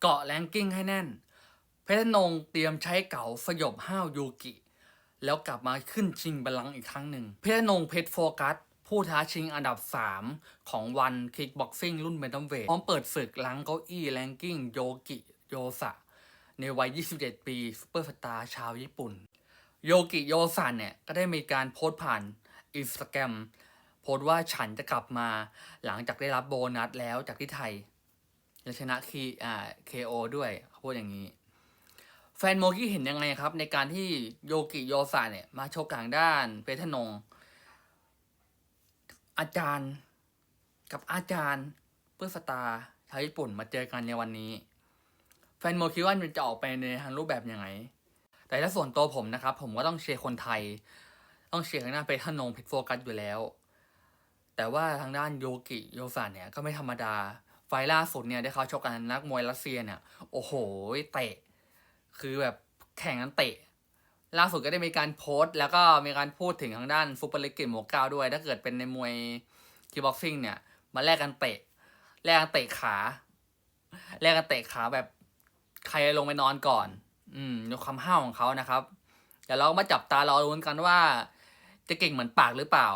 เกาะแรงกิ้งให้แน่น เพชรนงเตรียมใช้เก๋าสยบห้าวยูกิ แล้วกลับมาขึ้นชิงบัลลังก์อีกครั้งหนึ่ง เพชรนงเพชรโฟกัส ผู้ท้าชิงอันดับ 3 ของวันคิกบ็อกซิ่งรุ่นเบนตัมเวทพร้อมเปิดศึกหลังเก้าอี้แรงกิ้งโยกิโยสะ ในวัย 27 ปีซูเปอร์สตาร์ชาวญี่ปุ่น โยกิโยซันเนี่ยก็ได้มีการโพสต์ผ่านอินสตาแกรมโพสต์ว่าฉันจะกลับมาหลังจากได้รับโบนัสแล้วจากที่ไทย และชนะคีอ่า KO ด้วยเขาพูดอย่างนี้ แฟนโมกี้เห็นยังไงครับ ในการที่โยกิโยซาเนี่ย มาโชว์กลางด้านเปทนง อาจารย์กับอาจารย์เพื่อสตาร์ชาวญี่ปุ่นมาเจอกันในวันนี้ แฟนโมคิดว่ามันจะออกไปในทางรูปแบบยังไง แต่ถ้าส่วนตัวผมนะครับ ผมก็ต้องเชียร์คนไทย ต้องเชียร์ทางด้านเปทนงเพชรโฟกัสอยู่แล้ว แต่ว่าทางด้านโยกิโยซาเนี่ยก็ไม่ธรรมดา ไฟล์ล่าสุดเนี่ยได้เขาชกกันนักมวยรัสเซียเนี่ย โอ้โหเตะ คือแบบแข่งกันเตะ ล่าสุดก็ได้มีการโพสต์ แล้วก็มีการพูดถึงทางด้านซุปเปอร์เลกเกตหมวกเก้าด้วย ถ้าเกิดเป็นในมวยคีบ็อกซิ่งเนี่ย มาแลกกันเตะ แลกกันเตะขา แลกกันเตะขาแบบใครลงไปนอนก่อน อืมดูความห้าวของเขานะครับเดี๋ยวเรามาจับตารอรุ้นกันว่า จะเก่งเหมือนปากหรือเปล่า